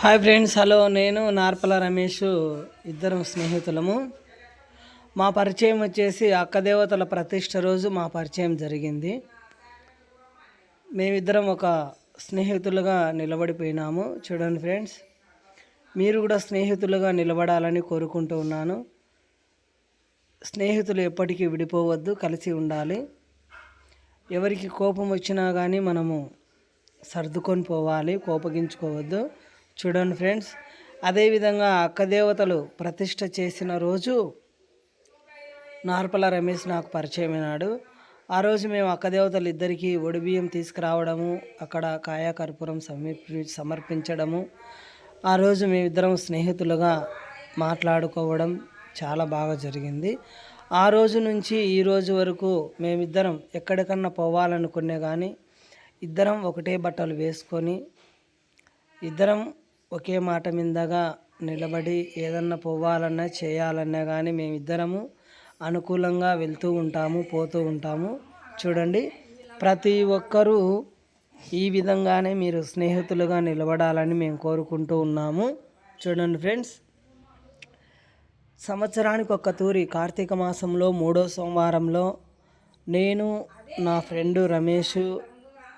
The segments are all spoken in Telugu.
Hi friends hello. నేను నార్పల రమేష్ ఇద్దరం స్నేహితులము. మా పరిచయం వచ్చేసి అక్కదేవతల ప్రతిష్ట రోజు మా పరిచయం జరిగింది. మేమిద్దరం ఒక స్నేహితులుగా నిలబడిపోయినాము. చూడండి ఫ్రెండ్స్ మీరు కూడా స్నేహితులుగా నిలబడాలని కోరుకుంటూ ఉన్నాను. స్నేహితులు ఎప్పటికీ విడిపోవద్దు కలిసి ఉండాలి. ఎవరికి కోపం వచ్చినా కానీ మనము సర్దుకొని పోవాలి కోపగించుకోవద్దు. చూడండి ఫ్రెండ్స్ అదేవిధంగా అక్క దేవతలు ప్రతిష్ట చేసిన రోజు నార్పల రమేష్ నాకు పరిచయమైనాడు ఆ రోజు మేము అక్క దేవతలు ఇద్దరికి ఒడిబియ్యం తీసుకురావడము అక్కడ కాయాకర్పూరం సమర్పి సమర్పించడము. ఆ రోజు మేమిద్దరం స్నేహితులుగా మాట్లాడుకోవడం చాలా బాగా జరిగింది. ఆ రోజు నుంచి ఈ రోజు వరకు మేమిద్దరం ఎక్కడికన్నా పోవాలనుకునే కానీ ఇద్దరం ఒకటే బట్టలు వేసుకొని ఇద్దరం ఒకే మాట మీదగా నిలబడి ఏదన్నా పోవాలన్నా చేయాలన్నా కానీ మేమిద్దరము అనుకూలంగా వెళ్తూ ఉంటాము పోతూ ఉంటాము. చూడండి ప్రతి ఒక్కరూ ఈ విధంగానే మీరు స్నేహితులుగా నిలబడాలని మేము కోరుకుంటూ ఉన్నాము. చూడండి ఫ్రెండ్స్ సంవత్సరానికి ఒక్క తూరి కార్తీక మాసంలో మూడో సోమవారంలో నేను నా ఫ్రెండ్ రమేష్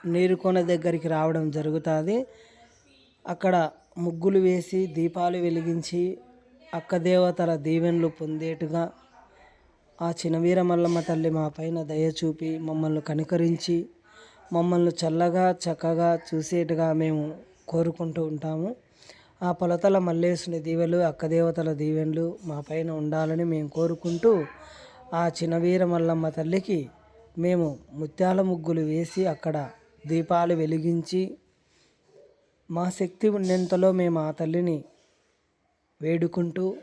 నీరుకొన దగ్గరికి రావడం జరుగుతుంది. అక్కడ ముగ్గులు వేసి దీపాలు వెలిగించి అక్క దేవతల దీవెనలు పొందేట్టుగా ఆ చినవీర మల్లమ్మ తల్లి మా పైన దయ చూపి మమ్మల్ని కనికరించి మమ్మల్ని చల్లగా చక్కగా చూసేట్టుగా మేము కోరుకుంటూ ఉంటాము. ఆ పొలతల మల్లేసుని దీవెలు అక్కదేవతల దీవెనలు మా పైన ఉండాలని మేము కోరుకుంటూ ఆ చినవీర మల్లమ్మ తల్లికి మేము ముత్యాల ముగ్గులు వేసి అక్కడ దీపాలు వెలిగించి మా శక్తి ఉన్నంతలో మేము ఆ తల్లిని వేడుకుంటూ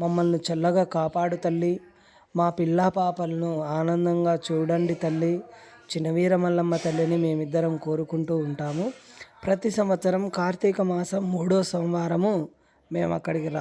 మమ్మల్ని చల్లగా కాపాడు తల్లి. మా పిల్ల పాపలను ఆనందంగా చూడండి తల్లి. చిన్నవీర మల్లమ్మ తల్లిని మేమిద్దరం కోరుకుంటూ ఉంటాము. ప్రతి సంవత్సరం కార్తీక మాసం మూడో సోమవారము మేము అక్కడికి రా